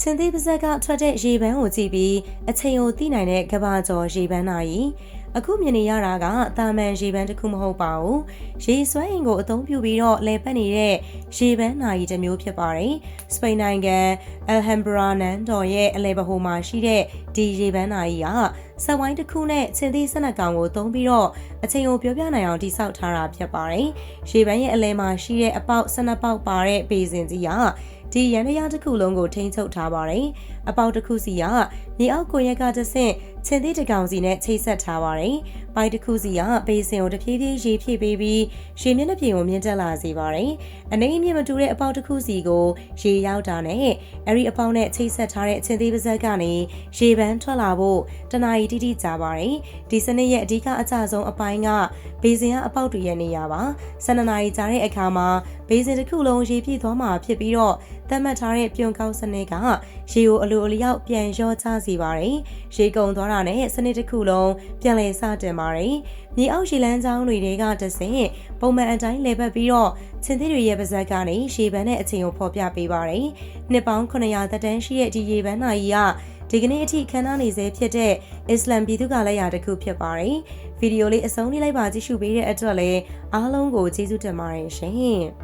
ချင်းသေးပါဇက်ကထွက်တဲ့ရေပန်းကိုကြည့်ပြီးအချိန်ကိုသိနိုင်တဲ့ကဘာကျော်ရေပန်းနာကြီးအခုမြင်နေရတာကတာမန်ရေပန်းတစ်ခုမဟုတ်ပါဘူးရေဆွဲအင်ကိုအသုံးပြုပြီးတော့လဲပတ်နေတဲ့ရေပန်းနာကြီးတစ်မျိုးဖြစ်ပါတယ်စပိန်နိုင်ငံအယ်ဟမ်ဘရာနန်တော်ရဲ့အလဲဘဟိုမှာရှိတဲ့ဒီရေပန်းနာကြီးကဆက်ဝိုင်းတစ်ခုနဲ့ချင်းသေးစနက်ကောင်ကိုသုံးပြီးတော့အချိန်ကိုပြောပြနိုင်အောင်တိစောက်ထားတာဖြစ်ပါတယ်ရေပန်းရဲ့အလဲမှာရှိတဲ့အပေါက်12ပေါက်ပါတဲ့ပေစင်ကြီးက ဒီရန်တရားတစ်ခုလုံးကိုထိန်းချုပ်ထားပါတယ်။အပေါက်တစ်ခုစီကမြေအောက်ကိုရက်ကတဆင့်ချင်းသေးတကောင်စီနဲ့ချိတ်ဆက်ထားပါတယ်။ ပိုက်တစ်ခုစီကဘေးစင်ကိုတဖြည်းဖြည်းရေဖြည့်ပေးပြီးရေမျက်နှာပြင်ကိုမြင့်တက်လာစေပါတယ်။အနေအမြင့်မတူတဲ့အပေါက်တစ်ခုစီကိုရေရောက်တာနဲ့အဲ့ဒီအပေါက်နဲ့ချိတ်ဆက်ထားတဲ့ချင်းသေးပါဇက်ကနေရေပန်းထွက်လာဖို့တနာရီတိတိကြာပါတယ်။ဒီစနစ်ရဲ့အဓိကအကျဆုံးအပိုင်းကဘေးစင်ကအပေါက်တွေရဲ့နေရာပါ။12နာရီကြာတဲ့အခါမှာဘေးစင်တစ်ခုလုံးရေပြည့်သွားမှာဖြစ်ပြီးတော့သတ်မှတ်ထားတဲ့ပြုံကောက်စနစ်ကရေကိုအလိုအလျောက်ပြန်လျော့ချစေပါတယ်။ရေကုန်သွားတာနဲ့စနစ်တစ်ခုလုံးပြန်လည်စတင်ပါတယ်။မြေအောက်ရေလမ်းကြောင်းတွေတဲကတဆင့်ပုံမှန်အတိုင်းလေပတ်ပြီးတော့ချင်းသေးတွေရဲ့ပါဇက်ကနေရေပန်းနဲ့အချိန်ကိုဖော်ပြပေးပါတယ်။နှစ်ပေါင်း900သက်တမ်းရှိတဲ့ဒီရေပန်းနိုင်ကြီးကဒီကနေ့အထိခန်းနာနေစေဖြစ်တဲ့အစ္စလမ်ပြည်သူကလည်းရာတစ်ခုဖြစ်ပါတယ်။ဗီဒီယိုလေးအဆုံးလေးလိုက်ပါကြည့်ရှုပေးတဲ့အတွက်လည်းအားလုံးကိုကျေးဇူးတင်ပါတယ်ရှင်။